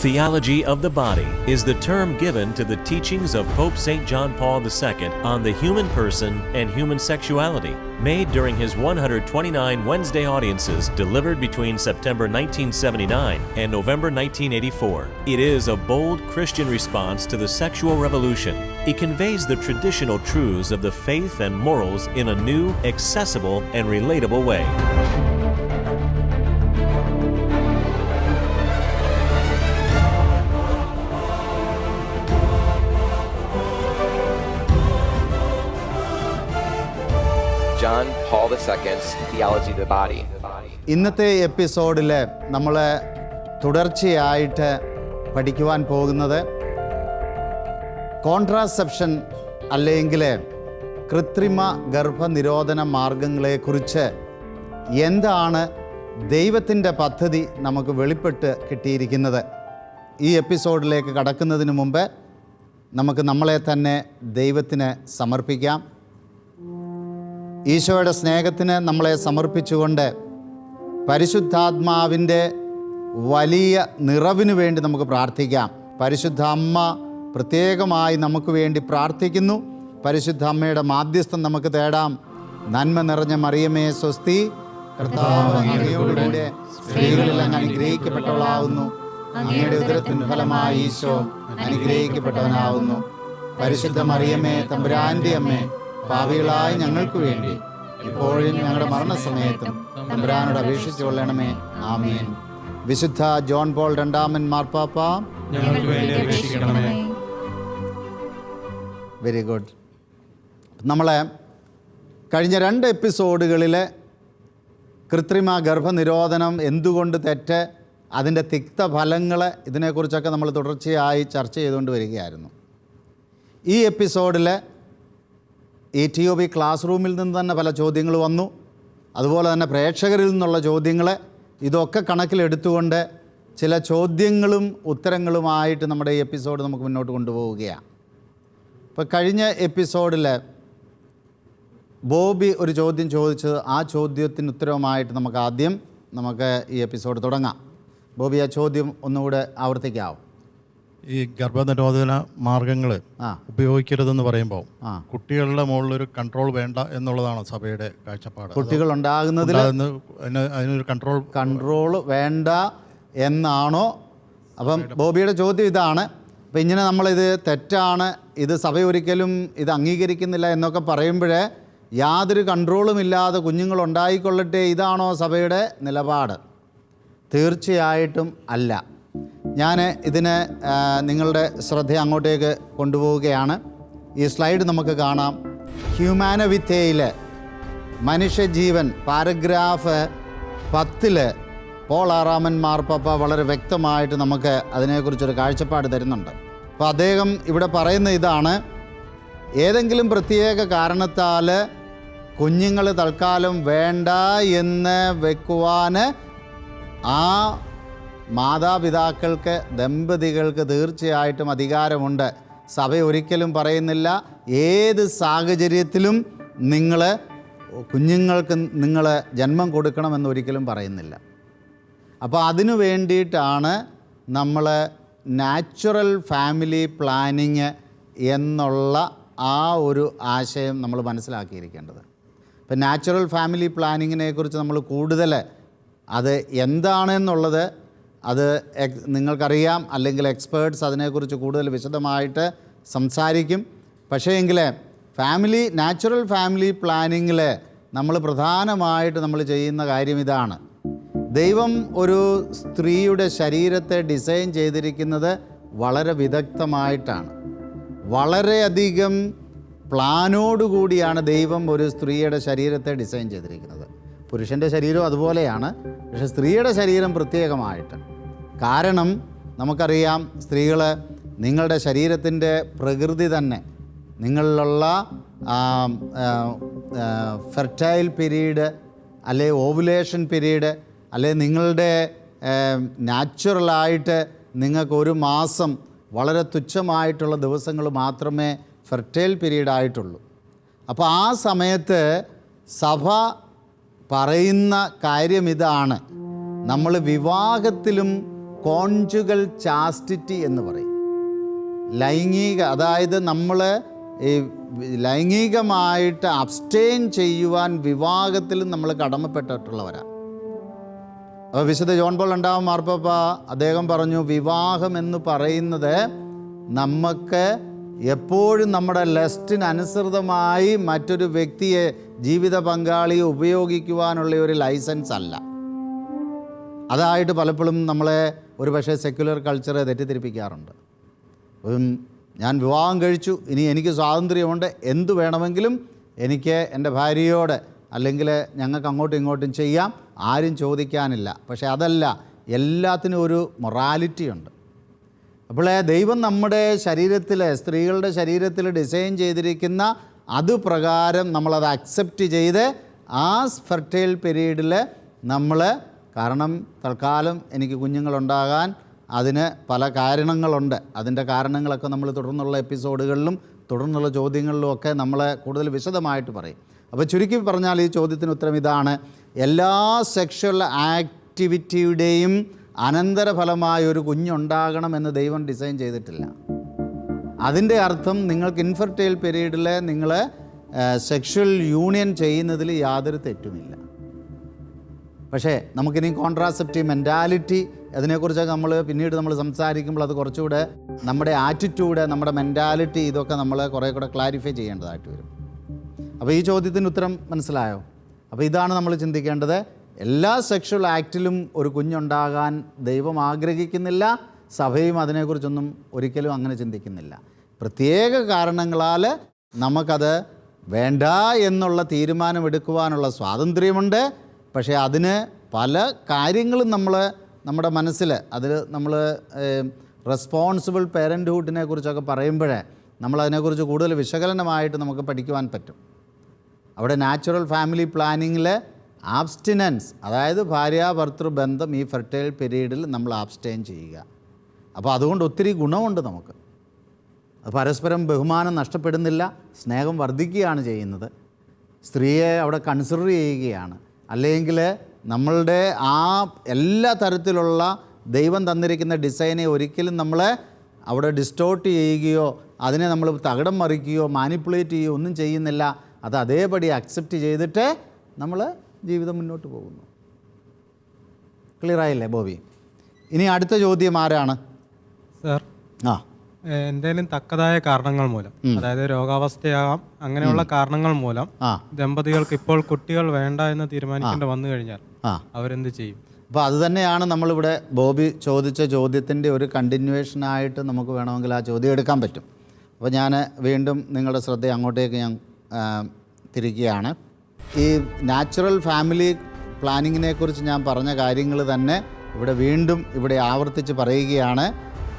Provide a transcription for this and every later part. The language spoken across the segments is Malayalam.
Theology of the body is the term given to the teachings of Pope St. John Paul II on the human person and human sexuality, made during his 129 Wednesday audiences delivered between September 1979 and November 1984. It is a bold Christian response to the sexual revolution. It conveys the traditional truths of the faith and morals in a new, accessible, and relatable way. John Paul II's Theology of the Body. ഇന്നത്തെ എപ്പിസോഡിൽ നമ്മൾ തുടർച്ചയായിട്ട് പഠിക്കുവാൻ പോകുന്നത് കോൺട്രാസെപ്ഷൻ അല്ലെങ്കിൽ കൃത്രിമ ഗർഭനിരോധന മാർഗങ്ങളെക്കുറിച്ച് എന്താണ് ദൈവത്തിന്റെ പദ്ധതി നമുക്ക് വെളിപ്പെട്ട് കിട്ടിയിരിക്കുന്നത് ഈ എപ്പിസോഡിലേക്ക് കടക്കുന്നതിന് മുമ്പ് നമുക്ക് നമ്മളെ തന്നെ ദൈവത്തിന് സമർപ്പിക്കാം ഈശോയുടെ സ്നേഹത്തിന് നമ്മളെ സമർപ്പിച്ചുകൊണ്ട് പരിശുദ്ധാത്മാവിന്റെ വലിയ നിറവിനു വേണ്ടി നമുക്ക് പ്രാർത്ഥിക്കാം. പരിശുദ്ധ അമ്മ പ്രത്യേകമായി നമുക്ക് വേണ്ടി പ്രാർത്ഥിക്കുന്നു. പരിശുദ്ധ അമ്മയുടെ മാധ്യസ്ഥം നമുക്ക് തേടാം. നന്മ നിറഞ്ഞ മറിയമേ സ്വസ്തി. കർത്താവ് സ്ത്രീകളിൽ അങ്ങ് അനുഗ്രഹിക്കപ്പെട്ടവളാവുന്നു. അങ്ങയുടെ ഉദരത്തിൻ ഫലമായി ഈശോ അനുഗ്രഹിക്കപ്പെട്ടവനാവുന്നു. പരിശുദ്ധ മറിയമേ തമ്പുരാന്റെ അമ്മേ പാപികളായ ഞങ്ങൾക്ക് വേണ്ടി. ഇപ്പോഴും ഞങ്ങളുടെ മരണസമയത്തും തമ്പുരാനോട് അപേക്ഷിച്ചു കൊള്ളണമേ. ആമീൻ. വിശുദ്ധ ജോൺ പോൾ രണ്ടാമൻ മാർപ്പാപ്പ വെരി ഗുഡ് നമ്മളെ കഴിഞ്ഞ രണ്ട് എപ്പിസോഡുകളിലെ കൃത്രിമ ഗർഭനിരോധനം എന്തുകൊണ്ട് തെറ്റ് അതിന്റെ തിക്തഫലങ്ങൾ ഇതിനെക്കുറിച്ചൊക്കെ നമ്മൾ തുടർച്ചയായി ചർച്ച ചെയ്തുകൊണ്ട് വരികയായിരുന്നു. ഈ എപ്പിസോഡിൽ E T O B class റൂമിൽ നിന്ന് തന്നെ പല ചോദ്യങ്ങൾ വന്നു. അതുപോലെ തന്നെ പ്രേക്ഷകരിൽ നിന്നുള്ള ചോദ്യങ്ങൾ ഇതൊക്കെ കണക്കിലെടുത്തുകൊണ്ട് ചില ചോദ്യങ്ങളും ഉത്തരങ്ങളുമായിട്ട് നമ്മുടെ ഈ എപ്പിസോഡ് നമുക്ക് മുന്നോട്ട് കൊണ്ടുപോവുകയാണ്. ഇപ്പോൾ കഴിഞ്ഞ എപ്പിസോഡിൽ ബോബി ഒരു ചോദ്യം ചോദിച്ചത്. ആ ചോദ്യത്തിന് ഉത്തരവുമായിട്ട് നമുക്ക് ആദ്യം നമുക്ക് ഈ എപ്പിസോഡ് തുടങ്ങാം. ബോബി ആ ചോദ്യം ഒന്നുകൂടെ ആവർത്തിക്കാവും? ഈ ഗർഭനിരോധന മാർഗങ്ങൾ ഉപയോഗിക്കരുതെന്ന് പറയുമ്പോൾ. കുട്ടികളുടെ മുകളിലൊരു കൺട്രോൾ വേണ്ട എന്നുള്ളതാണ് സഭയുടെ കാഴ്ചപ്പാട്. കുട്ടികൾ ഉണ്ടാകുന്നതിൽ ഉണ്ടാകുന്ന അതിനൊരു കൺട്രോൾ കൺട്രോൾ വേണ്ട എന്നാണോ? അപ്പം ബോബിയുടെ ചോദ്യം ഇതാണ്. അപ്പം ഇങ്ങനെ നമ്മളിത് തെറ്റാണ് ഇത് സഭ ഒരിക്കലും ഇത് അംഗീകരിക്കുന്നില്ല എന്നൊക്കെ പറയുമ്പോഴേ യാതൊരു കൺട്രോളും ഇല്ലാതെ കുഞ്ഞുങ്ങൾ ഉണ്ടായിക്കൊള്ളട്ടെ ഇതാണോ സഭയുടെ നിലപാട്? തീർച്ചയായിട്ടും അല്ല. ഞാൻ ഇതിന് നിങ്ങളുടെ ശ്രദ്ധ അങ്ങോട്ടേക്ക് കൊണ്ടുപോവുകയാണ്. ഈ സ്ലൈഡ് നമുക്ക് കാണാം. ഹ്യൂമാനവിദ്യയിൽ മനുഷ്യജീവൻ പാരഗ്രാഫ് പത്തിൽ പോൾ ആറാമൻ മാർപ്പാപ്പ വളരെ വ്യക്തമായിട്ട് നമുക്ക് അതിനെക്കുറിച്ചൊരു കാഴ്ചപ്പാട് തരുന്നുണ്ട്. അപ്പോൾ അദ്ദേഹം ഇവിടെ പറയുന്ന ഇതാണ് ഏതെങ്കിലും പ്രത്യേക കാരണത്താൽ കുഞ്ഞുങ്ങൾ തൽക്കാലം വേണ്ട എന്ന് വെക്കുവാൻ ആ മാതാപിതാക്കൾക്ക് ദമ്പതികൾക്ക് തീർച്ചയായിട്ടും അധികാരമുണ്ട്. സഭ ഒരിക്കലും പറയുന്നില്ല ഏത് സാഹചര്യത്തിലും നിങ്ങൾ കുഞ്ഞുങ്ങൾക്ക് നിങ്ങൾ ജന്മം കൊടുക്കണമെന്ന് ഒരിക്കലും പറയുന്നില്ല. അപ്പോൾ അതിനു വേണ്ടിയിട്ടാണ് നമ്മൾ നാച്ചുറൽ ഫാമിലി പ്ലാനിങ് എന്നുള്ള ആ ഒരു ആശയം നമ്മൾ മനസ്സിലാക്കിയിരിക്കേണ്ടത്. ഇപ്പം നാച്ചുറൽ ഫാമിലി പ്ലാനിങ്ങിനെ കുറിച്ച് നമ്മൾ കൂടുതൽ അത് എന്താണെന്നുള്ളത് അത് നിങ്ങൾക്കറിയാം അല്ലെങ്കിൽ എക്സ്പേർട്സ് അതിനെക്കുറിച്ച് കൂടുതൽ വിശദമായിട്ട് സംസാരിക്കും. പക്ഷേ എങ്കിൽ ഫാമിലി നാച്ചുറൽ ഫാമിലി പ്ലാനിങ്ങിൽ നമ്മൾ പ്രധാനമായിട്ട് നമ്മൾ ചെയ്യുന്ന കാര്യം ഇതാണ്. ദൈവം ഒരു സ്ത്രീയുടെ ശരീരത്തെ ഡിസൈൻ ചെയ്തിരിക്കുന്നത് വളരെ വിദഗ്ധമായിട്ടാണ്. വളരെയധികം പ്ലാനോടുകൂടിയാണ് ദൈവം ഒരു സ്ത്രീയുടെ ശരീരത്തെ ഡിസൈൻ ചെയ്തിരിക്കുന്നത്. പുരുഷന്റെ ശരീരം അതുപോലെയാണ് പക്ഷേ സ്ത്രീയുടെ ശരീരം പ്രത്യേകമായിട്ട്. കാരണം നമുക്കറിയാം സ്ത്രീകൾ നിങ്ങളുടെ ശരീരത്തിന്റെ പ്രകൃതി തന്നെ. നിങ്ങളിലുള്ള ഫെർട്ടൈൽ പീരീഡ് അല്ലെ ഓവുലേഷൻ പീരീഡ് അല്ലെ നിങ്ങളുടെ നാച്ചുറലായിട്ട് നിങ്ങൾക്ക് ഒരു മാസം വളരെ തുച്ഛമായിട്ടുള്ള ദിവസങ്ങൾ മാത്രമേ ഫെർട്ടൈൽ പീരീഡ് ആയിട്ടുള്ളൂ. അപ്പോൾ ആ സമയത്ത് സഭ പറയുന്ന കാര്യം ഇതാണ്. നമ്മൾ വിവാഹത്തിലും കോൺജുഗൽ ചാസ്റ്റിറ്റി എന്ന് പറയും. ലൈംഗിക അതായത് നമ്മൾ ഈ ലൈംഗികമായിട്ട് അബ്സ്റ്റെയിൻ ചെയ്യുവാൻ വിവാഹത്തിലും നമ്മൾ കടമപ്പെട്ടിട്ടുള്ളവരാണ് അപ്പോൾ വിശുദ്ധ ജോൺ പോൾ ഉണ്ടാവും മാർപ്പാപ്പ അദ്ദേഹം പറഞ്ഞു വിവാഹം എന്ന് പറയുന്നത് നമുക്ക് എപ്പോഴും നമ്മുടെ ലെസ്റ്റിനനുസൃതമായി മറ്റൊരു വ്യക്തിയെ ജീവിത പങ്കാളിയെ ഉപയോഗിക്കുവാനുള്ള ഒരു ലൈസൻസ് അല്ല. അതായിട്ട് പലപ്പോഴും നമ്മളെ ഒരു പക്ഷേ സെക്യുലർ കൾച്ചറെ തെറ്റിദ്ധരിപ്പിക്കാറുണ്ട് ഞാൻ വിവാഹം കഴിച്ചു ഇനി എനിക്ക് സ്വാതന്ത്ര്യമുണ്ട് എന്തു വേണമെങ്കിലും എനിക്ക് എന്റെ ഭാര്യയോട് അല്ലെങ്കിൽ ഞങ്ങൾക്ക് അങ്ങോട്ടും ഇങ്ങോട്ടും ചെയ്യാം ആരും ചോദിക്കാനില്ല. പക്ഷേ അതല്ല എല്ലാത്തിനും ഒരു മൊറാലിറ്റി ഉണ്ട്. അപ്പോൾ ദൈവം നമ്മുടെ ശരീരത്തിൽ സ്ത്രീകളുടെ ശരീരത്തിൽ ഡിസൈൻ ചെയ്തിരിക്കുന്ന അത് പ്രകാരം നമ്മളത് അക്സെപ്റ്റ് ചെയ്ത് ആ ഫെർട്ടൈൽ പീരീഡിൽ നമ്മൾ കാരണം തൽക്കാലം എനിക്ക് കുഞ്ഞുങ്ങളുണ്ടാകാൻ അതിന് പല കാരണങ്ങളുണ്ട്. അതിന്റെ കാരണങ്ങളൊക്കെ നമ്മൾ തുടർന്നുള്ള എപ്പിസോഡുകളിലും തുടർന്നുള്ള ചോദ്യങ്ങളിലും ഒക്കെ നമ്മളെ കൂടുതൽ വിശദമായിട്ട് പറയും. അപ്പോൾ ചുരുക്കി പറഞ്ഞാൽ ഈ ചോദ്യത്തിന് ഉത്തരം ഇതാണ്. എല്ലാ സെക്ഷൽ ആക്ടിവിറ്റിയുടെയും അനന്തരഫലമായ ഒരു കുഞ്ഞുണ്ടാകണം എന്ന് ദൈവം ഡിസൈൻ ചെയ്തിട്ടില്ല. അതിന്റെ അർത്ഥം നിങ്ങൾക്ക് ഇൻഫെർട്ടൈൽ പീരീഡിൽ നിങ്ങൾ സെക്ഷൽ യൂണിയൻ ചെയ്യുന്നതിൽ യാതൊരു തെറ്റുമില്ല. പക്ഷേ നമുക്കിനി കോൺട്രാസെപ്റ്റീവ് മെന്റാലിറ്റി അതിനെക്കുറിച്ചൊക്കെ നമ്മൾ പിന്നീട് നമ്മൾ സംസാരിക്കുമ്പോൾ അത് കുറച്ചുകൂടെ നമ്മുടെ ആറ്റിറ്റ്യൂഡ് നമ്മുടെ മെന്റാലിറ്റി ഇതൊക്കെ നമ്മൾ കുറേ കൂടെ ക്ലാരിഫൈ ചെയ്യേണ്ടതായിട്ട് വരും. അപ്പോൾ ഈ ചോദ്യത്തിന് ഉത്തരം മനസ്സിലായോ? അപ്പോൾ ഇതാണ് നമ്മൾ ചിന്തിക്കേണ്ടത്. എല്ലാ സെക്ഷൽ ആക്റ്റിലും ഒരു കുഞ്ഞുണ്ടാകാൻ ദൈവം ആഗ്രഹിക്കുന്നില്ല സഭയും അതിനെക്കുറിച്ചൊന്നും ഒരിക്കലും അങ്ങനെ ചിന്തിക്കുന്നില്ല. പ്രത്യേക കാരണങ്ങളാൽ നമുക്കത് വേണ്ട എന്നുള്ള തീരുമാനമെടുക്കുവാനുള്ള സ്വാതന്ത്ര്യമുണ്ട്. പക്ഷേ അതിന് പല കാര്യങ്ങളും നമ്മൾ നമ്മുടെ മനസ്സിൽ അതിൽ നമ്മൾ റെസ്പോൺസിബിൾ പേരന്റ്ഹുഡിനെ കുറിച്ചൊക്കെ പറയുമ്പോഴേ നമ്മളതിനെക്കുറിച്ച് കൂടുതൽ വിശകലനമായിട്ട് നമുക്ക് പഠിക്കുവാൻ പറ്റും. അവിടെ നാച്ചുറൽ ഫാമിലി പ്ലാനിങ്ങിൽ ആബ്സ്റ്റിനൻസ് അതായത് ഭാര്യ ഭർത്തൃ ബന്ധം ഈ ഫെർട്ടൈൽ പീരീഡിൽ നമ്മൾ ആബ്സ്റ്റെയിൻ ചെയ്യുക. അപ്പോൾ അതുകൊണ്ട് ഒത്തിരി ഗുണമുണ്ട് നമുക്ക്. പരസ്പരം ബഹുമാനം നഷ്ടപ്പെടുന്നില്ല സ്നേഹം വർദ്ധിക്കുകയാണ് ചെയ്യുന്നത്. സ്ത്രീയെ അവിടെ കൺസിഡർ ചെയ്യുകയാണ്. അല്ലെങ്കിൽ നമ്മളുടെ ആ എല്ലാ തരത്തിലുള്ള ദൈവം തന്നിരിക്കുന്ന ഡിസൈനെ ഒരിക്കലും നമ്മൾ അവിടെ ഡിസ്റ്റോർട്ട് ചെയ്യുകയോ അതിനെ നമ്മൾ തകിടം മറിക്കുകയോ മാനിപ്പുലേറ്റ് ചെയ്യുകയോ ഒന്നും ചെയ്യുന്നില്ല. അത് അതേപടി അക്സെപ്റ്റ് ചെയ്തിട്ട് നമ്മൾ ജീവിതം മുന്നോട്ട് പോകുന്നു. ക്ലിയർ ആയില്ലേ ബോബി? ഇനി അടുത്ത ചോദ്യം ആരാണ്? സാർ ആ. എന്തെങ്കിലും തക്കതായ കാരണങ്ങൾ മൂലം അതായത് രോഗാവസ്ഥയാകാം അങ്ങനെയുള്ള കാരണങ്ങൾ മൂലം ദമ്പതികൾക്ക് ഇപ്പോൾ കുട്ടികൾ വേണ്ട എന്ന് തീരുമാനിക്കേണ്ടി വന്നു കഴിഞ്ഞാൽ അവരെന്ത് ചെയ്യും? അപ്പോൾ അത് തന്നെയാണ് നമ്മളിവിടെ ബോബി ചോദിച്ച ചോദ്യത്തിന്റെ ഒരു കണ്ടിന്യൂവേഷൻ ആയിട്ട് നമുക്ക് വേണമെങ്കിൽ ആ ചോദ്യം എടുക്കാൻ പറ്റും. അപ്പോൾ ഞാൻ വീണ്ടും നിങ്ങളുടെ ശ്രദ്ധ അങ്ങോട്ടേക്ക് ഞാൻ തിരിക്കുകയാണ്. ഈ നാച്ചുറൽ ഫാമിലി പ്ലാനിങ്ങിനെ കുറിച്ച് ഞാൻ പറഞ്ഞ കാര്യങ്ങൾ തന്നെ ഇവിടെ വീണ്ടും ഇവിടെ ആവർത്തിച്ച് പറയുകയാണ്.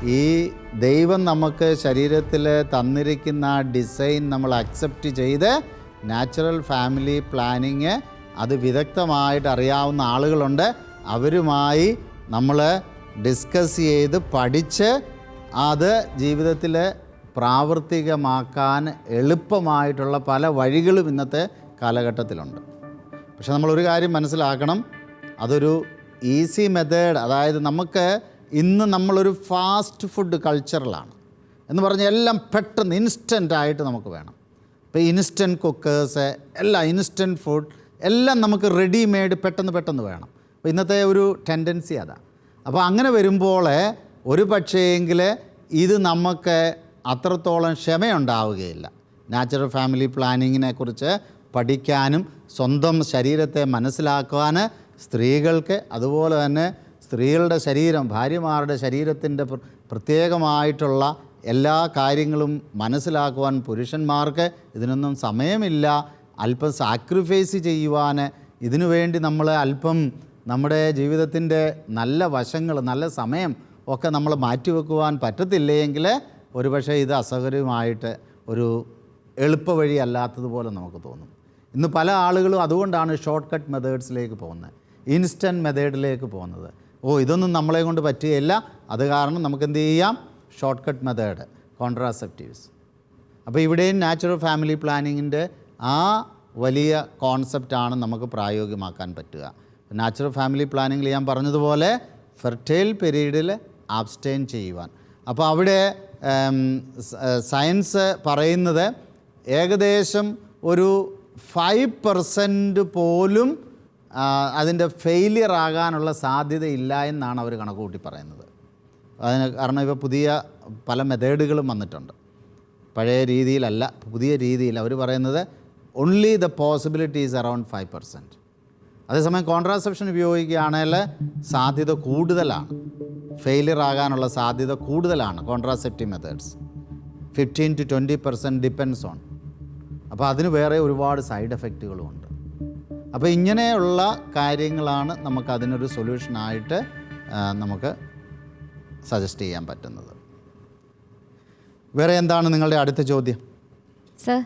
ഈ ദൈവം നമുക്ക് ശരീരത്തിൽ തന്നിരിക്കുന്ന ഡിസൈൻ നമ്മൾ അക്സെപ്റ്റ് ചെയ്ത് നാച്ചുറൽ ഫാമിലി പ്ലാനിങ് അത് വിദഗ്ധമായിട്ട് അറിയാവുന്ന ആളുകളുണ്ട്. അവരുമായി നമ്മൾ ഡിസ്കസ് ചെയ്ത് പഠിച്ച് അത് ജീവിതത്തിൽ പ്രാവർത്തികമാക്കാൻ എളുപ്പമായിട്ടുള്ള പല വഴികളും ഇന്നത്തെ കാലഘട്ടത്തിലുണ്ട്. പക്ഷെ നമ്മളൊരു കാര്യം മനസ്സിലാക്കണം. അതൊരു ഈസി മെത്തേഡ് അതായത് നമുക്ക് ഇന്ന് നമ്മളൊരു ഫാസ്റ്റ് ഫുഡ് കൾച്ചറിലാണ് എന്ന് പറഞ്ഞാൽ എല്ലാം പെട്ടെന്ന് ഇൻസ്റ്റന്റ് ആയിട്ട് നമുക്ക് വേണം. ഇപ്പോൾ ഇൻസ്റ്റന്റ് കുക്കേഴ്സ് എല്ലാം ഇൻസ്റ്റന്റ് ഫുഡ് എല്ലാം നമുക്ക് റെഡിമെയ്ഡ് പെട്ടെന്ന് പെട്ടെന്ന് വേണം. അപ്പോൾ ഇന്നത്തെ ഒരു ടെൻഡൻസി അതാണ് അപ്പോൾ അങ്ങനെ വരുമ്പോൾ ഒരു പക്ഷേങ്കിൽ ഇത് നമുക്ക് അത്രത്തോളം ക്ഷമയുണ്ടാവുകയില്ല. നാച്ചുറൽ ഫാമിലി പ്ലാനിങ്ങിനെ കുറിച്ച് പഠിക്കാനും സ്വന്തം ശരീരത്തെ മനസ്സിലാക്കുവാൻ സ്ത്രീകൾക്ക് അതുപോലെ തന്നെ സ്ത്രീകളുടെ ശരീരം ഭാര്യമാരുടെ ശരീരത്തിന്റെ പ്രത്യേകമായിട്ടുള്ള എല്ലാ കാര്യങ്ങളും മനസ്സിലാക്കുവാൻ പുരുഷന്മാർക്ക് ഇതിനൊന്നും സമയമില്ല. അല്പം സാക്രിഫൈസ് ചെയ്യുവാൻ ഇതിനു വേണ്ടി നമ്മൾ അല്പം നമ്മുടെ ജീവിതത്തിന്റെ നല്ല വശങ്ങൾ നല്ല സമയം ഒക്കെ നമ്മൾ മാറ്റിവെക്കുവാൻ പറ്റത്തില്ലെങ്കിൽ ഒരുപക്ഷെ ഇത് അസൗകര്യമായിട്ട് ഒരു എളുപ്പവഴി അല്ലാത്തതുപോലെ നമുക്ക് തോന്നും. ഇന്ന് പല ആളുകളും അതുകൊണ്ടാണ് ഷോർട്ട് കട്ട് മെത്തേഡ്സിലേക്ക് പോകുന്നത് ഇൻസ്റ്റന്റ് മെത്തേഡിലേക്ക് പോകുന്നത്. ഓ ഇതൊന്നും നമ്മളെ കൊണ്ട് പറ്റുകയില്ല. അത് കാരണം നമുക്ക് എന്ത് ചെയ്യാം? ഷോർട്ട് കട്ട് മെത്തേഡ് കോൺട്രാസെപ്റ്റീവ്സ് അപ്പോൾ ഇവിടെയും നാച്ചുറൽ ഫാമിലി പ്ലാനിങ്ങിന്റെ ആ വലിയ കോൺസെപ്റ്റാണ് നമുക്ക് പ്രായോഗികമാക്കാൻ പറ്റുക. നാച്ചുറൽ ഫാമിലി പ്ലാനിങ്ങിൽ ഞാൻ പറഞ്ഞതുപോലെ ഫെർട്ടൈൽ പീരീഡിൽ ആബ്സ്റ്റെയിൻ ചെയ്യുവാൻ. അപ്പോൾ അവിടെ സയൻസ് പറയുന്നത് ഏകദേശം ഒരു ഫൈവ് പെർസെന്റ് പോലും അതിന്റെ ഫെയിലിയർ ആകാനുള്ള സാധ്യത ഇല്ല എന്നാണ് അവർ കണക്കുകൂട്ടി പറയുന്നത്. അതിന് കാരണം ഇപ്പോൾ പുതിയ പല മെത്തേഡുകളും വന്നിട്ടുണ്ട്. പഴയ രീതിയിലല്ല പുതിയ രീതിയിൽ അവർ പറയുന്നത് only the possibility is around five percent അതേസമയം കോൺട്രാസെപ്ഷൻ ഉപയോഗിക്കുകയാണെങ്കിൽ സാധ്യത കൂടുതലാണ്. ഫെയിലിയർ ആകാനുള്ള സാധ്യത കൂടുതലാണ് contraceptive methods fifteen to twenty percent depends on അപ്പോൾ അതിന് വേറെ ഒരുപാട് സൈഡ് എഫക്റ്റുകളും ഉണ്ട്. അപ്പോൾ ഇങ്ങനെയുള്ള കാര്യങ്ങളാണ് നമുക്ക് അതിനൊരു സൊല്യൂഷനായിട്ട് നമുക്ക് സജസ്റ്റ് ചെയ്യാൻ പറ്റുന്നത്. വേറെ എന്താണ് നിങ്ങളുടെ അടുത്ത ചോദ്യം? സർ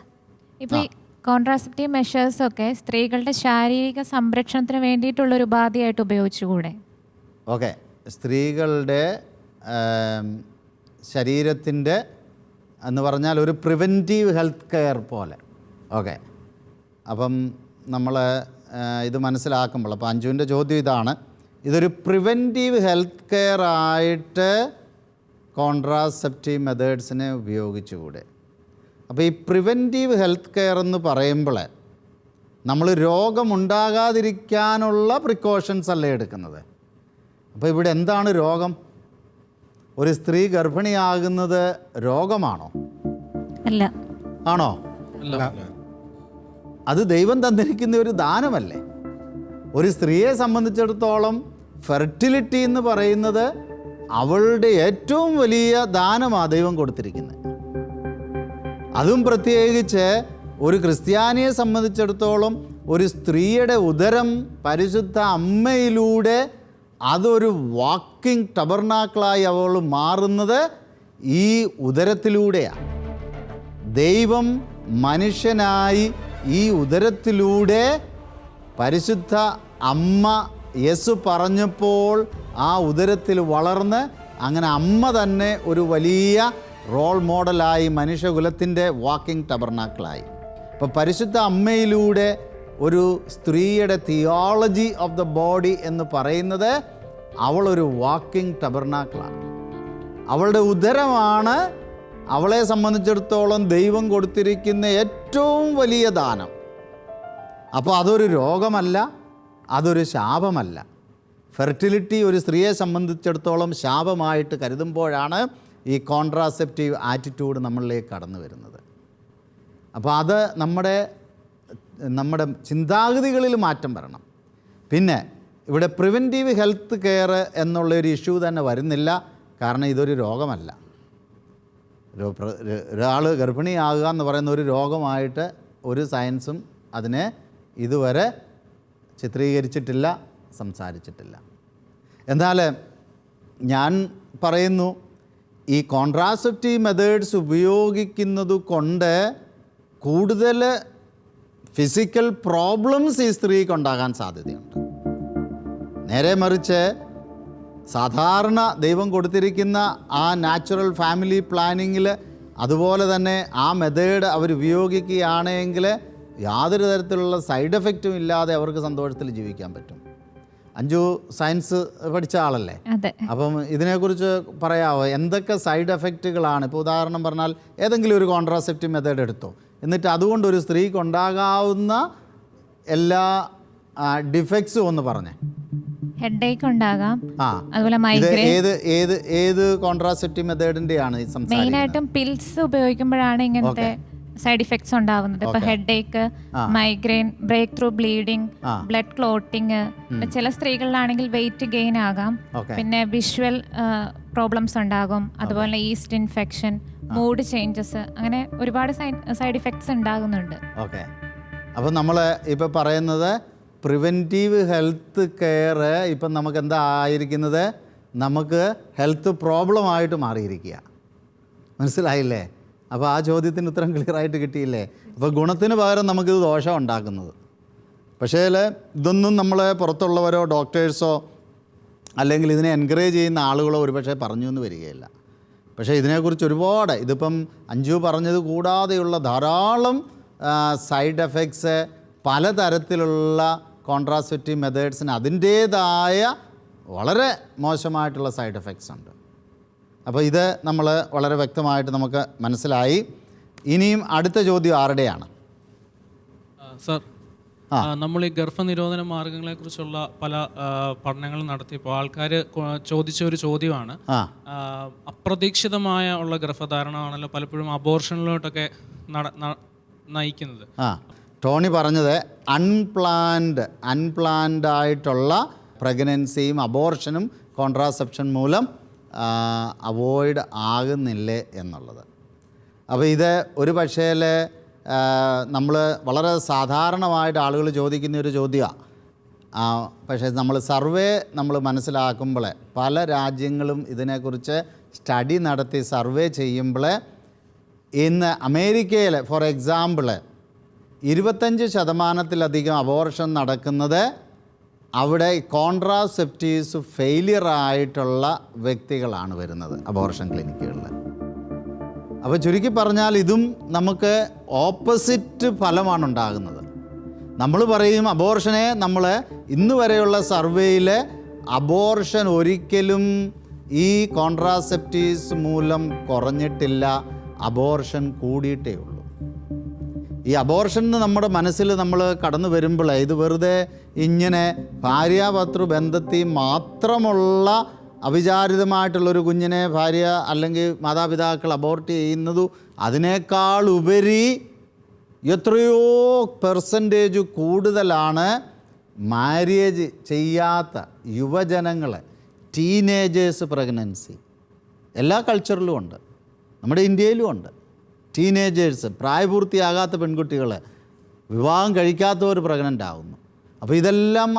ഇപ്പോൾ ഈ കോൺട്രാസെപ്റ്റീവ് മെഷേഴ്സ് ഒക്കെ സ്ത്രീകളുടെ ശാരീരിക സംരക്ഷണത്തിന് വേണ്ടിയിട്ടുള്ള ഒരു ഉപാധിയായിട്ട് ഉപയോഗിച്ചുകൂടെ? ഓക്കെ. സ്ത്രീകളുടെ ശരീരത്തിന്റെ എന്ന് പറഞ്ഞാൽ ഒരു പ്രിവെന്റീവ് ഹെൽത്ത് കെയർ പോലെ. ഓക്കെ. അപ്പം നമ്മൾ ഇത് മനസ്സിലാക്കുമ്പോൾ. അപ്പോൾ അഞ്ജുവിന്റെ ചോദ്യം ഇതാണ്. ഇതൊരു പ്രിവെന്റീവ് ഹെൽത്ത് കെയർ ആയിട്ട് കോൺട്രാസെപ്റ്റീവ് മെത്തേഡ്സിനെ ഉപയോഗിച്ചുകൂടെ? അപ്പോൾ ഈ പ്രിവെന്റീവ് ഹെൽത്ത് കെയർ എന്ന് പറയുമ്പോൾ നമ്മൾ രോഗമുണ്ടാകാതിരിക്കാനുള്ള പ്രിക്കോഷൻസ് അല്ലേ എടുക്കുന്നത്? അപ്പോൾ ഇവിടെ എന്താണ് രോഗം? ഒരു സ്ത്രീ ഗർഭിണിയാകുന്നത് രോഗമാണോ? അല്ല. ആണോ? അത് ദൈവം തന്നിരിക്കുന്ന ഒരു ദാനമല്ലേ? ഒരു സ്ത്രീയെ സംബന്ധിച്ചിടത്തോളം ഫെർട്ടിലിറ്റി എന്ന് പറയുന്നത് അവളുടെ ഏറ്റവും വലിയ ദാനമാണ് ദൈവം കൊടുത്തിരിക്കുന്നത് അതും പ്രത്യേകിച്ച് ഒരു ക്രിസ്ത്യാനിയെ സംബന്ധിച്ചിടത്തോളം ഒരു സ്ത്രീയുടെ ഉദരം പരിശുദ്ധ അമ്മയിലൂടെ അതൊരു വാക്കിംഗ് ടബർണാക്കളായി അവൾ മാറുന്നത് ഈ ഉദരത്തിലൂടെയാണ്. ദൈവം മനുഷ്യനായി ഈ ഉദരത്തിലൂടെ പരിശുദ്ധ അമ്മ യേസു പറഞ്ഞപ്പോൾ ആ ഉദരത്തിൽ വളർന്ന് അങ്ങനെ അമ്മ തന്നെ ഒരു വലിയ റോൾ മോഡലായി മനുഷ്യകുലത്തിന്റെ വാക്കിംഗ് ടബർനാക്കളായി അപ്പോൾ പരിശുദ്ധ അമ്മയിലൂടെ ഒരു സ്ത്രീയുടെ തിയോളജി ഓഫ് ദ ബോഡി എന്ന് പറയുന്നത് അവളൊരു വാക്കിംഗ് ടബർനാക്കളാണ് അവളുടെ ഉദരമാണ് അവളെ സംബന്ധിച്ചിടത്തോളം ദൈവം കൊടുത്തിരിക്കുന്ന ഏറ്റവും വലിയ ദാനം. അപ്പോൾ അതൊരു രോഗമല്ല അതൊരു ശാപമല്ല. ഫെർട്ടിലിറ്റി ഒരു സ്ത്രീയെ സംബന്ധിച്ചിടത്തോളം ശാപമായിട്ട് കരുതുമ്പോഴാണ് ഈ കോൺട്രാസെപ്റ്റീവ് ആറ്റിറ്റ്യൂഡ് നമ്മളിലേക്ക് കടന്നു വരുന്നത്. അപ്പോൾ അത് നമ്മുടെ നമ്മുടെ ചിന്താഗതികളിൽ മാറ്റം വരണം. പിന്നെ ഇവിടെ പ്രിവെന്റീവ് ഹെൽത്ത് കെയർ എന്നുള്ളൊരു ഇഷ്യൂ തന്നെ വരുന്നില്ല. കാരണം ഇതൊരു രോഗമല്ല. ഒരു ഒരു- ഒരാൾ ഗർഭിണിയാകുക എന്ന് പറയുന്ന ഒരു രോഗമായിട്ട് ഒരു സയൻസും അതിനെ ഇതുവരെ ചിത്രീകരിച്ചിട്ടില്ല സംസാരിച്ചിട്ടില്ല. എന്നാൽ ഞാൻ പറയുന്നു ഈ കോൺട്രാസെപ്റ്റീവ് മെത്തേഡ്സ് ഉപയോഗിക്കുന്നത് കൊണ്ട് കൂടുതൽ ഫിസിക്കൽ പ്രോബ്ലംസ് ഈ സ്ത്രീക്ക് ഉണ്ടാകാൻ സാധ്യതയുണ്ട്. നേരെ മറിച്ച് സാധാരണ ദൈവം കൊടുത്തിരിക്കുന്ന ആ നാച്ചുറൽ ഫാമിലി പ്ലാനിങ്ങിൽ അതുപോലെ തന്നെ ആ മെത്തേഡ് അവർ ഉപയോഗിക്കുകയാണെങ്കിൽ യാതൊരു തരത്തിലുള്ള സൈഡ് എഫക്റ്റും ഇല്ലാതെ അവർക്ക് സന്തോഷത്തിൽ ജീവിക്കാൻ പറ്റും. അഞ്ജു സയൻസ് പഠിച്ച ആളല്ലേ? അപ്പം ഇതിനെക്കുറിച്ച് പറയാമോ എന്തൊക്കെ സൈഡ് എഫക്റ്റുകളാണ്? ഇപ്പോൾ ഉദാഹരണം പറഞ്ഞാൽ ഏതെങ്കിലും ഒരു കോൺട്രാസെപ്റ്റീവ് മെത്തേഡ് എടുത്തോ. എന്നിട്ട് അതുകൊണ്ട് ഒരു സ്ത്രീക്ക് ഉണ്ടാകാവുന്ന എല്ലാ ഡിഫക്ട്സും ഒന്ന് പറഞ്ഞേ. ഹെഡേക്ക് ഉണ്ടാകാം. ആ അതുപോലെ ഇത് മൈഗ്രെയിൻ ഏത് ഏത് ഏത് കോൺട്രാസെപ്റ്റീവ് മെത്തേഡിന്റെയാണ് ഈ സംസാരിക്കുന്നത്? മെയിനായിട്ടും പിൽസ് ഉപയോഗിക്കുമ്പോഴാണ് ഇങ്ങനത്തെ സൈഡ് ഇഫക്ട്സ് ഉണ്ടാവുന്നത്. ഇപ്പൊ headache migraine break through bleeding ആ. ബ്ലഡ് ക്ലോട്ടിങ് ചില സ്ത്രീകളിലാണെങ്കിൽ വെയിറ്റ് ഗെയിൻ ആകാം. ഓക്കെ പിന്നെ വിഷ്വൽ പ്രോബ്ലംസ് ഉണ്ടാകും. അതുപോലെ ഈസ്റ്റ് ഇൻഫെക്ഷൻ മൂഡ് ചേഞ്ചസ് അങ്ങനെ ഒരുപാട് സൈഡ് ഇഫക്ട്സ് ഉണ്ടാകുന്നുണ്ട്. ഓക്കെ അപ്പോൾ നമ്മൾ ഇപ്പോൾ പറയുന്നത് പ്രിവെന്റീവ് ഹെൽത്ത് കെയർ ഇപ്പം നമുക്ക് എന്താ ആയിരിക്കുന്നത്? നമുക്ക് ഹെൽത്ത് പ്രോബ്ലമായിട്ട് മാറിയിരിക്കുക. മനസ്സിലായില്ലേ? അപ്പോൾ ആ ചോദ്യത്തിന് ഉത്തരം ക്ലിയറായിട്ട് കിട്ടിയില്ലേ? അപ്പോൾ ഗുണത്തിന് പകരം നമുക്കിത് ദോഷം ഉണ്ടാക്കുന്നത്. പക്ഷേ ഇതൊന്നും നമ്മൾ പുറത്തുള്ളവരോ ഡോക്ടേഴ്സോ അല്ലെങ്കിൽ ഇതിനെ എൻകറേജ് ചെയ്യുന്ന ആളുകളോ ഒരുപക്ഷെ പറഞ്ഞു എന്ന് വരികയില്ല. പക്ഷേ ഇതിനെക്കുറിച്ച് ഒരുപാട് ഇതിപ്പം അഞ്ജു പറഞ്ഞത് കൂടാതെയുള്ള ധാരാളം സൈഡ് എഫക്ട്സ് പലതരത്തിലുള്ള കോൺട്രാസെപ്റ്റീവ് മെത്തേഡ്സിന് അതിന്റേതായ വളരെ മോശമായിട്ടുള്ള സൈഡ് എഫക്ട്സ് ഉണ്ട്. അപ്പോൾ ഇത് നമ്മൾ വളരെ വ്യക്തമായിട്ട് നമുക്ക് മനസ്സിലായി. ഇനിയും അടുത്ത ചോദ്യം ആരുടെയാണ്? സർ. നമ്മൾ ഈ ഗർഭനിരോധന മാർഗങ്ങളെ കുറിച്ചുള്ള പല പഠനങ്ങൾ പഠനങ്ങളും നടത്തിയപ്പോൾ ആൾക്കാർ ചോദിച്ച ഒരു ചോദ്യമാണ്. അപ്രതീക്ഷിതമായ ഉള്ള ഗർഭധാരണമാണല്ലോ പലപ്പോഴും അബോർഷനിലോട്ടൊക്കെ നയിക്കുന്നത്. ടോണി പറഞ്ഞത് അൺപ്ലാൻഡ് അൺപ്ലാൻഡ് ആയിട്ടുള്ള പ്രഗ്നൻസിയും അബോർഷനും കോൺട്രാസെപ്ഷൻ മൂലം അവോയ്ഡ് ആകുന്നില്ലേ എന്നുള്ളത്. അപ്പോൾ ഇത് ഒരു പക്ഷേ നമ്മൾ വളരെ സാധാരണമായിട്ട് ആളുകൾ ചോദിക്കുന്ന ഒരു ചോദ്യമാണ് പക്ഷേ നമ്മൾ സർവേ നമ്മൾ മനസ്സിലാക്കുമ്പോൾ പല രാജ്യങ്ങളും ഇതിനെക്കുറിച്ച് സ്റ്റഡി നടത്തി സർവേ ചെയ്യുമ്പോൾ ഇന്ന് അമേരിക്കയിൽ ഫോർ എക്സാമ്പിൾ ഇരുപത്തഞ്ച് ശതമാനത്തിലധികം അബോർഷൻ നടക്കുന്നത് അവിടെ കോൺട്രാസെപ്റ്റീവ്സ് ഫെയിലിയർ ആയിട്ടുള്ള വ്യക്തികളാണ് വരുന്നത് അബോർഷൻ ക്ലിനിക്കുകളിൽ അപ്പോൾ ചുരുക്കി പറഞ്ഞാൽ ഇതും നമുക്ക് ഓപ്പോസിറ്റ് ഫലമാണ് ഉണ്ടാകുന്നത്. നമ്മൾ പറയും അബോർഷനെ നമ്മൾ ഇന്ന് വരെയുള്ള സർവേയിൽ അബോർഷൻ ഒരിക്കലും ഈ കോൺട്രാസെപ്റ്റീവ്സ് മൂലം കുറഞ്ഞിട്ടില്ല അബോർഷൻ കൂടിയിട്ടേ ഉള്ളൂ. ഈ അബോർഷൻ നമ്മുടെ മനസ്സിൽ നമ്മൾ കടന്നു വരുമ്പോൾ ഇത് വെറുതെ ഇങ്ങനെ ഭാര്യാഭർത്തൃ ബന്ധത്തിൽ മാത്രമുള്ള അവിചാരിതമായിട്ടുള്ളൊരു കുഞ്ഞിനെ ഭാര്യ അല്ലെങ്കിൽ മാതാപിതാക്കൾ അബോർട്ട് ചെയ്യുന്നതു അതിനേക്കാൾ ഉപരി എത്രയോ പെർസെന്റേജ് കൂടുതലാണ് മാര്യേജ് ചെയ്യാത്ത യുവജനങ്ങളെ ടീനേജേഴ്സ് പ്രഗ്നൻസി എല്ലാ കൾച്ചറിലും ഉണ്ട്. നമ്മുടെ ഇന്ത്യയിലും ഉണ്ട്. ടീനേജേഴ്സ് പ്രായപൂർത്തിയാകാത്ത പെൺകുട്ടികൾ വിവാഹം കഴിക്കാത്തവർ പ്രഗ്നന്റ് ആകുന്നു അപ്പോൾ ഇതെല്ലാം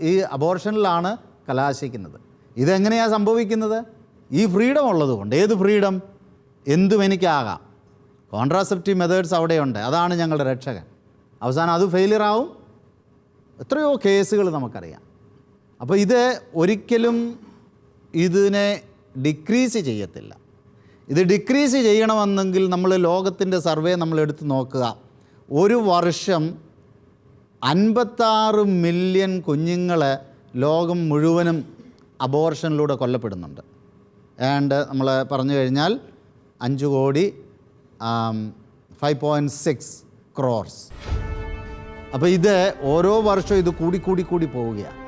ഈ അബോർഷനിലാണ് കലാശിക്കുന്നത്. ഇതെങ്ങനെയാണ് സംഭവിക്കുന്നത്? ഈ ഫ്രീഡം ഉള്ളതുകൊണ്ട്. ഏത് ഫ്രീഡം? എന്തും എനിക്കാകാം. കോൺട്രാസെപ്റ്റീവ് മെത്തേഡ്സ് അവിടെയുണ്ട്. അതാണ് ഞങ്ങളുടെ രക്ഷകൻ. അവസാനം അത് ഫെയിലിയർ ആവും എത്രയോ കേസുകൾ നമുക്കറിയാം. അപ്പോൾ ഇത് ഒരിക്കലും ഇതിനെ ഡിക്രീസ് ചെയ്യത്തില്ല. ഇത് ഡിക്രീസ് ചെയ്യണമെന്നെങ്കിൽ നമ്മൾ ലോകത്തിന്റെ സർവേ നമ്മൾ എടുത്ത് നോക്കുക. ഒരു വർഷം അൻപത്താറ് മില്യൺ കുഞ്ഞുങ്ങളെ ലോകം മുഴുവനും അബോർഷനിലൂടെ കൊല്ലപ്പെടുന്നുണ്ട്. ആൻഡ് നമ്മൾ പറഞ്ഞു കഴിഞ്ഞാൽ അഞ്ച് കോടി ഫൈവ് പോയിന്റ് സിക്സ് ക്രോർസ് അപ്പോൾ ഇത് ഓരോ വർഷവും ഇത് കൂടി കൂടി കൂടി പോവുകയാണ്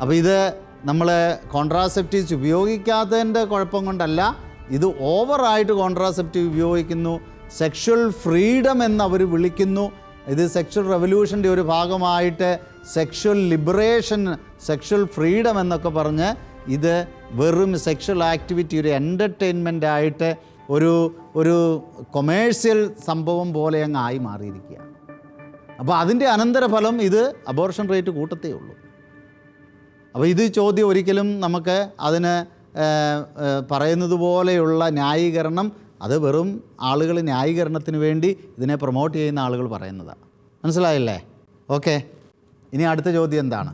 അപ്പോൾ ഇത് നമ്മൾ കോൺട്രാസെപ്റ്റീവ്സ് ഉപയോഗിക്കാത്തതിന്റെ കുഴപ്പം കൊണ്ടല്ല ഇത് ഓവറായിട്ട് കോൺട്രാസെപ്റ്റീവ് ഉപയോഗിക്കുന്നു. സെക്ഷൽ ഫ്രീഡം എന്ന് അവർ വിളിക്കുന്നു. ഇത് സെക്ഷൽ റെവല്യൂഷന്റെ ഒരു ഭാഗമായിട്ട് സെക്ഷൽ ലിബറേഷൻ സെക്ഷൽ ഫ്രീഡം എന്നൊക്കെ പറഞ്ഞ് ഇത് വെറും സെക്ഷൽ ആക്ടിവിറ്റി ഒരു എന്റർടൈൻമെന്റ് ആയിട്ട് ഒരു ഒരു കൊമേഴ്സ്യൽ സംഭവം പോലെ അങ്ങ് ആയി മാറിയിരിക്കുകയാണ്. അപ്പോൾ അതിന്റെ അനന്തരഫലം ഇത് അബോർഷൻ റേറ്റ് കൂട്ടത്തേ ഉള്ളൂ. അപ്പോൾ ഇത് ചോദ്യം ഒരിക്കലും നമുക്ക് അതിന് പറയുന്നത് പോലെയുള്ള ന്യായീകരണം അത് വെറും ആളുകൾ ന്യായീകരണത്തിന് വേണ്ടി ഇതിനെ പ്രൊമോട്ട് ചെയ്യുന്ന ആളുകൾ പറയുന്നതാണ് മനസ്സിലായില്ലേ? ഓക്കെ. ഇനി അടുത്ത ചോദ്യം എന്താണ്?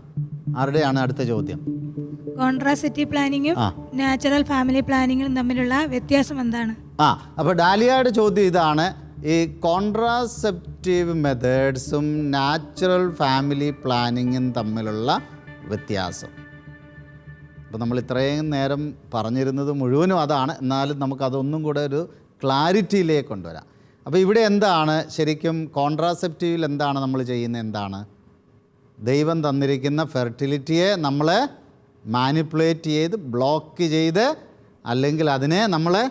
ആരുടെയാണ് അടുത്ത ചോദ്യം? കോൺട്രാസിറ്റി പ്ലാനിങ്ങും നാച്ചുറൽ ഫാമിലി പ്ലാനിങ്ങും തമ്മിലുള്ള വ്യത്യാസം എന്താണ്? ആ അപ്പോൾ ഡാലിയയുടെ ചോദ്യം ഇതാണ്. ഈ കോൺട്രാസെപ്റ്റീവ് മെത്തേഡ്സും നാച്ചുറൽ ഫാമിലി പ്ലാനിങ്ങും തമ്മിലുള്ള വ്യത്യാസം. അപ്പോൾ നമ്മൾ ഇത്രയും നേരം പറഞ്ഞിരുന്നത് മുഴുവനും അതാണ്. എന്നാലും നമുക്കതൊന്നും കൂടെ ഒരു ക്ലാരിറ്റിയിലേക്ക് കൊണ്ടുവരാം. അപ്പോൾ ഇവിടെ എന്താണ്? ശരിക്കും കോൺട്രാസെപ്റ്റീവിൽ എന്താണ് നമ്മൾ ചെയ്യുന്നത്? എന്താണ്? ദൈവം തന്നിരിക്കുന്ന ഫെർട്ടിലിറ്റിയെ നമ്മൾ മാനിപ്പുലേറ്റ് ചെയ്ത് ബ്ലോക്ക് ചെയ്ത് അല്ലെങ്കിൽ അതിനെ നമ്മൾ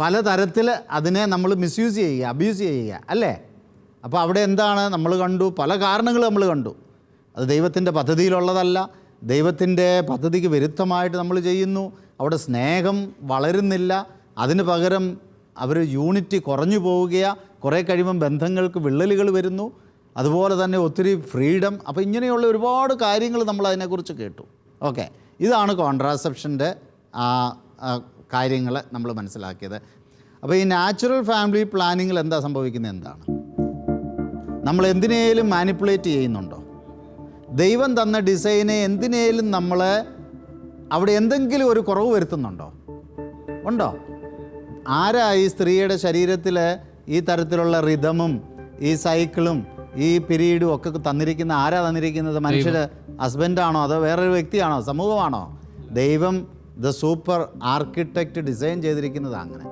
പലതരത്തിൽ അതിനെ നമ്മൾ മിസ്യൂസ് ചെയ്യുക അബ്യൂസ് ചെയ്യുക അല്ലേ? അപ്പോൾ അവിടെ എന്താണ്? നമ്മൾ കണ്ടു പല കാരണങ്ങൾ നമ്മൾ കണ്ടു. അത് ദൈവത്തിന്റെ പദ്ധതിയിലുള്ളതല്ല. ദൈവത്തിന്റെ പദ്ധതിക്ക് വിരുദ്ധമായിട്ട് നമ്മൾ ചെയ്യുന്നു. അവിടെ സ്നേഹം വളരുന്നില്ല. അതിന് പകരം അവർ യൂണിറ്റി കുറഞ്ഞു പോവുകയാണ് കുറേ കഴിയുമ്പം ബന്ധങ്ങൾക്ക് വിള്ളലുകൾ വരുന്നു. അതുപോലെ തന്നെ ഒത്തിരി ഫ്രീഡം അപ്പോൾ ഇങ്ങനെയുള്ള ഒരുപാട് കാര്യങ്ങൾ നമ്മൾ അതിനെക്കുറിച്ച് കേട്ടു. ഓക്കെ ഇതാണ് കോൺട്രാസെപ്ഷന്റെ കാര്യങ്ങൾ നമ്മൾ മനസ്സിലാക്കിയത്. അപ്പോൾ ഈ നാച്ചുറൽ ഫാമിലി പ്ലാനിങ്ങിൽ എന്താ സംഭവിക്കുന്നത്? എന്താണ്? നമ്മൾ എന്തിനേലും മാനിപ്പുലേറ്റ് ചെയ്യുന്നുണ്ടോ? ദൈവം തന്ന ഡിസൈനെ എന്തിനേലും നമ്മൾ അവിടെ എന്തെങ്കിലും ഒരു കുറവ് വരുത്തുന്നുണ്ടോ? ഉണ്ടോ? ആരാ ഈ സ്ത്രീയുടെ ശരീരത്തിൽ ഈ തരത്തിലുള്ള റിതമും ഈ സൈക്കിളും ഈ പിരീഡും ഒക്കെ തന്നിരിക്കുന്ന ആരാ തന്നിരിക്കുന്നത്? മനുഷ്യർ ഹസ്ബൻഡാണോ അതോ വേറൊരു വ്യക്തിയാണോ? സമൂഹമാണോ? ദൈവം ദ സൂപ്പർ ആർക്കിടെക്റ്റ് ഡിസൈൻ ചെയ്തിരിക്കുന്നത് അങ്ങനെ.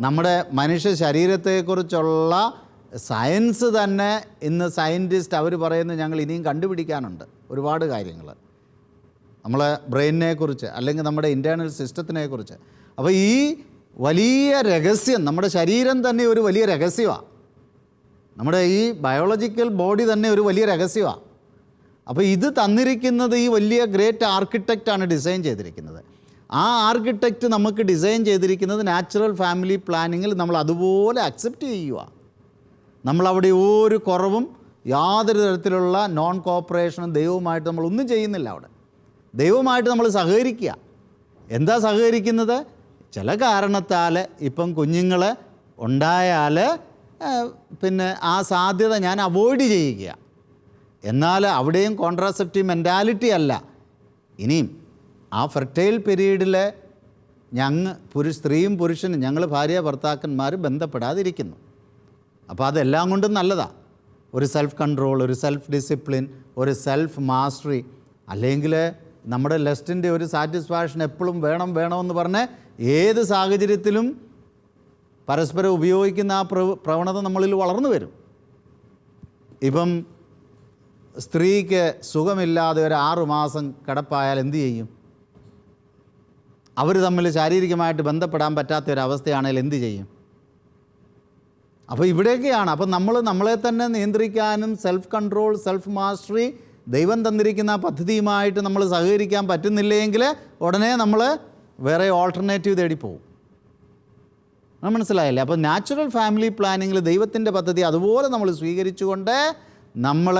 നമ്മുടെ മനുഷ്യ ശരീരത്തെക്കുറിച്ചുള്ള സയൻസ് തന്നെ ഇന്ന് സയന്റിസ്റ്റ് അവർ പറയുന്നത് ഞങ്ങൾ ഇനിയും കണ്ടുപിടിക്കാനുണ്ട് ഒരുപാട് കാര്യങ്ങൾ. നമ്മളെ ബ്രെയിനിനെ കുറിച്ച് അല്ലെങ്കിൽ നമ്മുടെ ഇന്റേർണൽ സിസ്റ്റത്തിനെ കുറിച്ച്. അപ്പോൾ ഈ വലിയ രഹസ്യം നമ്മുടെ ശരീരം തന്നെ ഒരു വലിയ രഹസ്യമാണ് നമ്മുടെ ഈ ബയോളജിക്കൽ ബോഡി തന്നെ ഒരു വലിയ രഹസ്യമാണ് അപ്പോൾ ഇത് തന്നിരിക്കുന്നത് ഈ വലിയ ഗ്രേറ്റ് ആർക്കിടെക്റ്റാണ് ഡിസൈൻ ചെയ്തിരിക്കുന്നത്. ആ ആർക്കിടെക്റ്റ് നമുക്ക് ഡിസൈൻ ചെയ്തിരിക്കുന്നത് നാച്ചുറൽ ഫാമിലി പ്ലാനിങ്ങിൽ നമ്മൾ അതുപോലെ അക്സെപ്റ്റ് ചെയ്യുക നമ്മളവിടെ ഒരു കുറവും യാതൊരു തരത്തിലുള്ള നോൺ കോപ്പറേഷനും ദൈവവുമായിട്ട് നമ്മൾ ഒന്നും ചെയ്യുന്നില്ല അവിടെ. ദൈവമായിട്ട് നമ്മൾ സഹകരിക്കുക. എന്താ സഹകരിക്കുന്നത്? ചില കാരണത്താൽ ഇപ്പം കുഞ്ഞുങ്ങൾ ഉണ്ടായാൽ പിന്നെ ആ സാധ്യത ഞാൻ അവോയ്ഡ് ചെയ്യുക. എന്നാൽ അവിടെയും കോൺട്രാസെപ്റ്റീവ് മെന്റാലിറ്റി അല്ല. ഇനിയും ആ ഫെർട്ടൈൽ പീരീഡിൽ ഞങ്ങൾ പുരു സ്ത്രീയും പുരുഷനും ഞങ്ങൾ ഭാര്യ ഭർത്താക്കന്മാർ ബന്ധപ്പെടാതിരിക്കുന്നു. അപ്പോൾ അതെല്ലാം കൊണ്ടും നല്ലതാണ് ഒരു സെൽഫ് കൺട്രോൾ ഒരു സെൽഫ് ഡിസിപ്ലിൻ ഒരു സെൽഫ് മാസ്റ്ററി അല്ലെങ്കിൽ നമ്മുടെ ലെസ്റ്റിന്റെ ഒരു സാറ്റിസ്ഫാക്ഷൻ എപ്പോഴും വേണം വേണമെന്ന് പറഞ്ഞ് ഏത് സാഹചര്യത്തിലും പരസ്പരം ഉപയോഗിക്കുന്ന ആ പ്രവ പ്രവണത നമ്മളിൽ വളർന്നു വരും. ഇപ്പം സ്ത്രീക്ക് സുഖമില്ലാതെ ഒരു ആറു മാസം കിടപ്പായാൽ എന്തു ചെയ്യും? അവർ തമ്മിൽ ശാരീരികമായിട്ട് ബന്ധപ്പെടാൻ പറ്റാത്ത ഒരു അവസ്ഥയാണെങ്കിൽ എന്ത് ചെയ്യും? അപ്പോൾ ഇവിടെയൊക്കെയാണ്. അപ്പം നമ്മൾ നമ്മളെ തന്നെ നിയന്ത്രിക്കാനും സെൽഫ് കൺട്രോൾ സെൽഫ് മാസ്റ്ററി ദൈവം തന്നിരിക്കുന്ന പദ്ധതിയുമായിട്ട് നമ്മൾ സഹകരിക്കാൻ പറ്റുന്നില്ലെങ്കിൽ ഉടനെ നമ്മൾ വേറെ ഓൾട്ടർനേറ്റീവ് തേടി പോകും മനസ്സിലായില്ലേ? അപ്പോൾ നാച്ചുറൽ ഫാമിലി പ്ലാനിങ്ങിൽ ദൈവത്തിന്റെ പദ്ധതി അതുപോലെ നമ്മൾ സ്വീകരിച്ചുകൊണ്ട് നമ്മൾ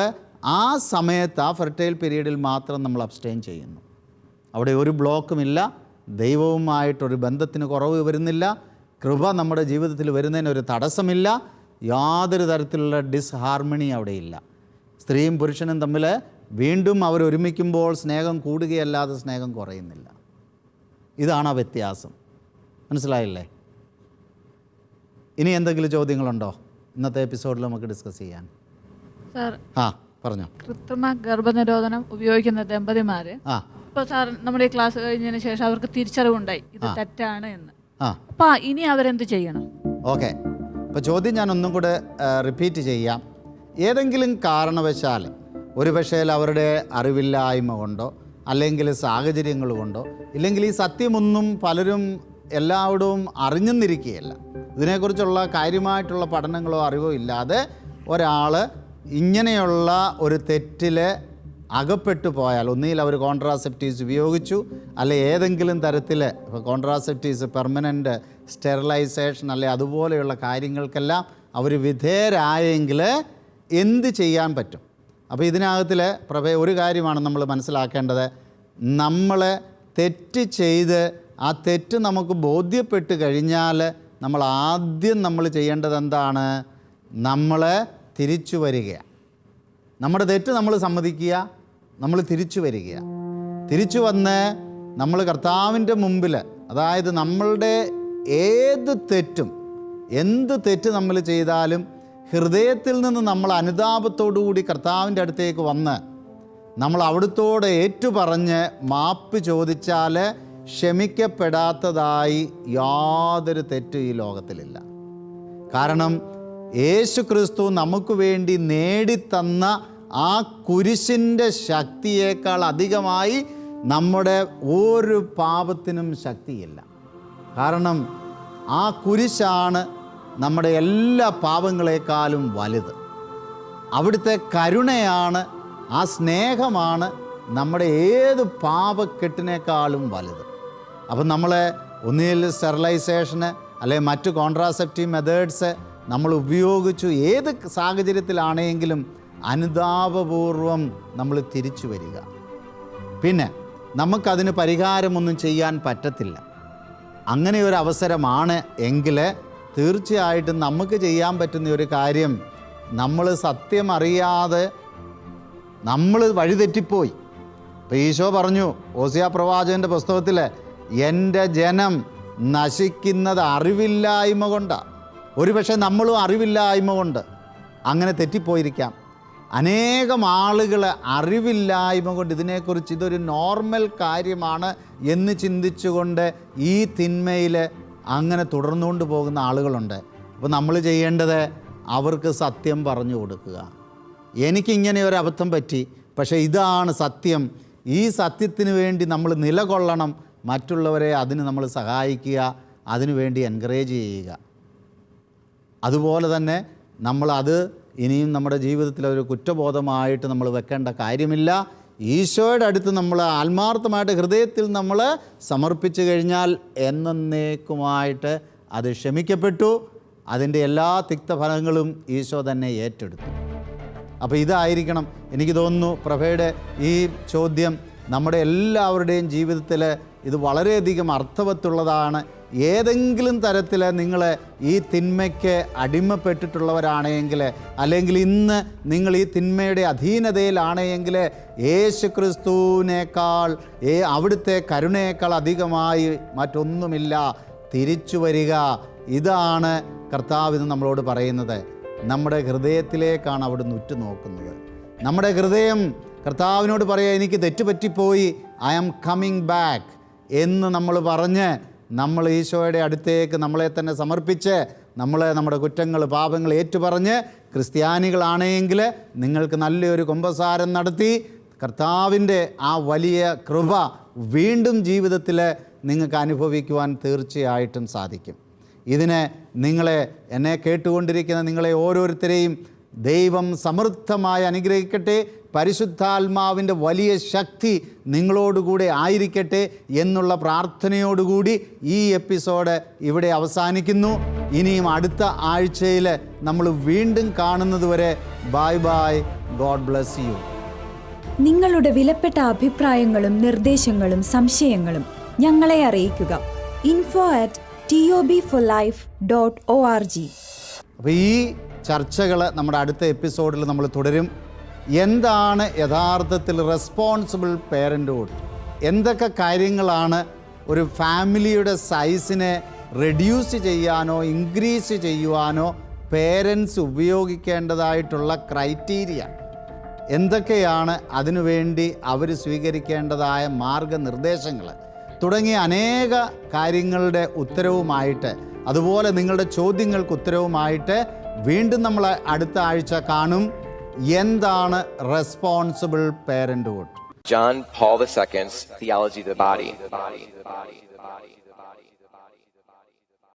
ആ സമയത്ത് ആ ഫെർട്ടൈൽ പീരീഡിൽ മാത്രം നമ്മൾ അബ്സ്റ്റെയിൻ ചെയ്യുന്നു. അവിടെ ഒരു ബ്ലോക്കുമില്ല ദൈവവുമായിട്ടൊരു ബന്ധത്തിന് കുറവ് വരുന്നില്ല. കൃപ നമ്മുടെ ജീവിതത്തിൽ വരുന്നതിന് ഒരു തടസ്സമില്ല. യാതൊരു തരത്തിലുള്ള ഡിസ്ഹാർമണി അവിടെയില്ല. സ്ത്രീയും പുരുഷനും തമ്മിൽ വീണ്ടും അവർ ഒരുമിക്കുമ്പോൾ സ്നേഹം കൂടുകയല്ലാതെ സ്നേഹം കുറയുന്നില്ല. ഇതാണ് ആ വ്യത്യാസം. മനസ്സിലായില്ലേ? ഇനി എന്തെങ്കിലും ചോദ്യങ്ങളുണ്ടോ? ഇന്നത്തെ എപ്പിസോഡിൽ നമുക്ക് ഡിസ്കസ് ചെയ്യാൻ. ആ പറഞ്ഞോ. കൃത്രിമ ഗർഭനിരോധനം ഉപയോഗിക്കുന്ന ദമ്പതിമാര്. ആ. ഇപ്പോൾ സാർ നമ്മുടെ ഈ ക്ലാസ് കഴിഞ്ഞതിന് ശേഷം അവർക്ക് തിരിച്ചറിവുണ്ടായി. ഇത് തെറ്റാണ് എന്ന്. ആ. ഇനി അവരെന്ത് ചെയ്യണം? ഓക്കെ. അപ്പോൾ ചോദ്യം ഞാൻ ഒന്നും കൂടെ റിപ്പീറ്റ് ചെയ്യാം. ഏതെങ്കിലും കാരണവശാൽ ഒരു പക്ഷേ അവരുടെ അറിവില്ലായ്മ കൊണ്ടോ അല്ലെങ്കിൽ സാഹചര്യങ്ങൾ കൊണ്ടോ ഇല്ലെങ്കിൽ ഈ സത്യമൊന്നും പലരും എല്ലായിടവും അറിഞ്ഞെന്നിരിക്കുകയല്ല ഇതിനെക്കുറിച്ചുള്ള കാര്യമായിട്ടുള്ള പഠനങ്ങളോ അറിവോ ഇല്ലാതെ ഒരാൾ ഇങ്ങനെയുള്ള ഒരു തെറ്റിൽ അകപ്പെട്ടു പോയാൽ ഒന്നുകിൽ അവർ കോൺട്രാസെപ്റ്റീവ്സ് ഉപയോഗിച്ചു അല്ലെ ഏതെങ്കിലും തരത്തിൽ ഇപ്പോൾ കോൺട്രാസെപ്റ്റീവ്സ് പെർമനന്റ് സ്റ്റെറിലൈസേഷൻ അല്ലെ അതുപോലെയുള്ള കാര്യങ്ങൾക്കെല്ലാം അവർ വിധേയരായെങ്കിൽ എന്ത് ചെയ്യാൻ പറ്റും? അപ്പോൾ ഇതിനകത്തിൽ പ്രഭേ ഒരു കാര്യമാണ് നമ്മൾ മനസ്സിലാക്കേണ്ടത്. നമ്മൾ തെറ്റ് ചെയ്ത് ആ തെറ്റ് നമുക്ക് ബോധ്യപ്പെട്ട് കഴിഞ്ഞാൽ നമ്മൾ ആദ്യം നമ്മൾ ചെയ്യേണ്ടത് എന്താണ്? നമ്മൾ തിരിച്ചു വരികയാണ്. നമ്മുടെ തെറ്റ് നമ്മൾ സമ്മതിക്കുക. നമ്മൾ തിരിച്ചു വരിക. തിരിച്ചു വന്ന് നമ്മൾ കർത്താവിന്റെ മുമ്പിൽ അതായത് നമ്മളുടെ ഏത് തെറ്റും എന്ത് തെറ്റ് നമ്മൾ ചെയ്താലും ഹൃദയത്തിൽ നിന്ന് നമ്മൾ അനുതാപത്തോടുകൂടി കർത്താവിന്റെ അടുത്തേക്ക് വന്ന് നമ്മൾ അവിടുത്തോട് ഏറ്റുപറഞ്ഞ് മാപ്പ് ചോദിച്ചാൽ ക്ഷമിക്കപ്പെടാത്തതായി യാതൊരു തെറ്റും ഈ ലോകത്തിലില്ല. കാരണം യേശു ക്രിസ്തു നമുക്ക് വേണ്ടി നേടിത്തന്ന ആ കുരിശിന്റെ ശക്തിയേക്കാൾ അധികമായി നമ്മുടെ ഒരു പാപത്തിനും ശക്തിയില്ല. കാരണം ആ കുരിശാണ് നമ്മുടെ എല്ലാ പാപങ്ങളെക്കാളും വലുത്. അവിടുത്തെ കരുണയാണ് ആ സ്നേഹമാണ് നമ്മുടെ ഏത് പാപക്കെട്ടിനേക്കാളും വലുത്. അപ്പം നമ്മൾ ഒന്നിൽ സ്റ്റെറിലൈസേഷന് അല്ലെങ്കിൽ മറ്റ് കോൺട്രാസെപ്റ്റീവ് മെത്തേഡ്സ് നമ്മൾ ഉപയോഗിച്ചു ഏത് സാഹചര്യത്തിലാണെങ്കിലും അനുതാപപൂർവം നമ്മൾ തിരിച്ചു വരിക. പിന്നെ നമുക്കതിന് പരിഹാരമൊന്നും ചെയ്യാൻ പറ്റത്തില്ല. അങ്ങനെ ഒരു അവസരമാണ് എങ്കിൽ തീർച്ചയായിട്ടും നമുക്ക് ചെയ്യാൻ പറ്റുന്ന ഒരു കാര്യം നമ്മൾ സത്യം അറിയാതെ നമ്മൾ വഴിതെറ്റിപ്പോയി ഇപ്പോൾ ഈശോ പറഞ്ഞു ഓസിയ പ്രവാചകന്റെ പുസ്തകത്തിൽ എന്റെ ജനം നശിക്കുന്നത് അറിവില്ലായ്മ കൊണ്ടാണ് ഒരുപക്ഷെ നമ്മളും അറിവില്ലായ്മ കൊണ്ട് അങ്ങനെ തെറ്റിപ്പോയിരിക്കാം. അനേകം ആളുകൾ അറിവില്ലായ്മ കൊണ്ട് ഇതിനെക്കുറിച്ച് ഇതൊരു നോർമൽ കാര്യമാണ് എന്ന് ചിന്തിച്ചുകൊണ്ട് ഈ തിന്മയിൽ അങ്ങനെ തുടർന്നുകൊണ്ട് പോകുന്ന ആളുകളുണ്ട്. അപ്പോൾ നമ്മൾ ചെയ്യേണ്ടത് അവർക്ക് സത്യം പറഞ്ഞു കൊടുക്കുക. എനിക്കിങ്ങനെ ഒരു അബദ്ധം പറ്റി പക്ഷേ ഇതാണ് സത്യം. ഈ സത്യത്തിന് വേണ്ടി നമ്മൾ നിലകൊള്ളണം. മറ്റുള്ളവരെ അതിന് നമ്മൾ സഹായിക്കുക അതിനുവേണ്ടി എൻകറേജ് ചെയ്യുക. അതുപോലെ തന്നെ നമ്മളത് ഇനിയും നമ്മുടെ ജീവിതത്തിൽ ഒരു കുറ്റബോധമായിട്ട് നമ്മൾ വെക്കേണ്ട കാര്യമില്ല. ഈശോയുടെ അടുത്ത് നമ്മൾ ആത്മാർത്ഥമായിട്ട് ഹൃദയത്തിൽ നമ്മൾ സമർപ്പിച്ചു കഴിഞ്ഞാൽ എന്നേക്കുമായിട്ട് അത് ക്ഷമിക്കപ്പെട്ടു. അതിന്റെ എല്ലാ തിക്തഫലങ്ങളും ഈശോ തന്നെ ഏറ്റെടുത്തു. അപ്പോൾ ഇതായിരിക്കണം എനിക്ക് തോന്നുന്നു പ്രഭയുടെ ഈ ചോദ്യം നമ്മുടെ എല്ലാവരുടെയും ജീവിതത്തിൽ ഇത് വളരെയധികം അർത്ഥവത്തുള്ളതാണ് ഏതെങ്കിലും തരത്തിൽ നിങ്ങൾ ഈ തിന്മയ്ക്ക് അടിമപ്പെട്ടിട്ടുള്ളവരാണെങ്കിൽ അല്ലെങ്കിൽ ഇന്ന് നിങ്ങൾ ഈ തിന്മയുടെ അധീനതയിലാണെങ്കിൽ യേശു ക്രിസ്തുവിനേക്കാൾ ഏ അവിടുത്തെ കരുണയേക്കാൾ അധികമായി മറ്റൊന്നുമില്ല. തിരിച്ചു വരിക. ഇതാണ് കർത്താവ് ഇന്ന് നമ്മളോട് പറയുന്നത്. നമ്മുടെ ഹൃദയത്തിലേക്കാണ് അവിടുന്ന് ഉറ്റുനോക്കുന്നത്. നമ്മുടെ ഹൃദയം കർത്താവിനോട് പറയുക എനിക്ക് തെറ്റുപറ്റിപ്പോയി. ഐ ആം കമ്മിങ് ബാക്ക് എന്ന് നമ്മൾ പറഞ്ഞ് നമ്മൾ ഈശോയുടെ അടുത്തേക്ക് നമ്മളെ തന്നെ സമർപ്പിച്ച് നമ്മളെ നമ്മുടെ കുറ്റങ്ങൾ പാപങ്ങൾ ഏറ്റുപറഞ്ഞ് ക്രിസ്ത്യാനികളാണെങ്കിൽ നിങ്ങൾക്ക് നല്ലൊരു കുമ്പസാരം നടത്തി കർത്താവിന്റെ ആ വലിയ കൃപ വീണ്ടും ജീവിതത്തിൽ നിങ്ങൾക്ക് അനുഭവിക്കുവാൻ തീർച്ചയായിട്ടും സാധിക്കും. ഇതിനെ നിങ്ങളെ എന്നെ കേട്ടുകൊണ്ടിരിക്കുന്ന നിങ്ങളെ ഓരോരുത്തരെയും ദൈവം സമൃദ്ധമായി അനുഗ്രഹിക്കട്ടെ. പരിശുദ്ധാത്മാവിന്റെ വലിയ ശക്തി നിങ്ങളോടുകൂടെ ആയിരിക്കട്ടെ എന്നുള്ള പ്രാർത്ഥനയോടുകൂടി ഈ എപ്പിസോഡ് ഇവിടെ അവസാനിക്കുന്നു. ഇനിയും അടുത്ത ആഴ്ചയിൽ നമ്മൾ വീണ്ടും കാണുന്നതുവരെ bye bye God bless you. നിങ്ങളുടെ വിലപ്പെട്ട അഭിപ്രായങ്ങളും നിർദ്ദേശങ്ങളും സംശയങ്ങളും ഞങ്ങളെ അറിയിക്കുക. Info at T O B four life dot O R G അപ്പോൾ ഈ ചർച്ചകൾ നമ്മുടെ അടുത്ത എപ്പിസോഡിൽ നമ്മൾ തുടരും. എന്താണ് യഥാർത്ഥത്തിൽ റെസ്പോൺസിബിൾ പേരന്റ്ഹുഡ് എന്തൊക്കെ കാര്യങ്ങളാണ് ഒരു ഫാമിലിയുടെ സൈസിനെ റെഡ്യൂസ് ചെയ്യാനോ ഇൻക്രീസ് ചെയ്യുവാനോ പേരൻസ് ഉപയോഗിക്കേണ്ടതായിട്ടുള്ള ക്രൈറ്റീരിയ എന്തൊക്കെയാണ് അതിനുവേണ്ടി അവർ സ്വീകരിക്കേണ്ടതായ മാർഗനിർദ്ദേശങ്ങൾ തുടങ്ങിയ അനേക കാര്യങ്ങളുടെ ഉത്തരവുമായിട്ട് അതുപോലെ നിങ്ങളുടെ ചോദ്യങ്ങൾക്ക് ഉത്തരവുമായിട്ട് വീണ്ടും നമ്മൾ അടുത്ത ആഴ്ച കാണും എന്താണ് responsible parenthood John Paul II's Theology of the Body.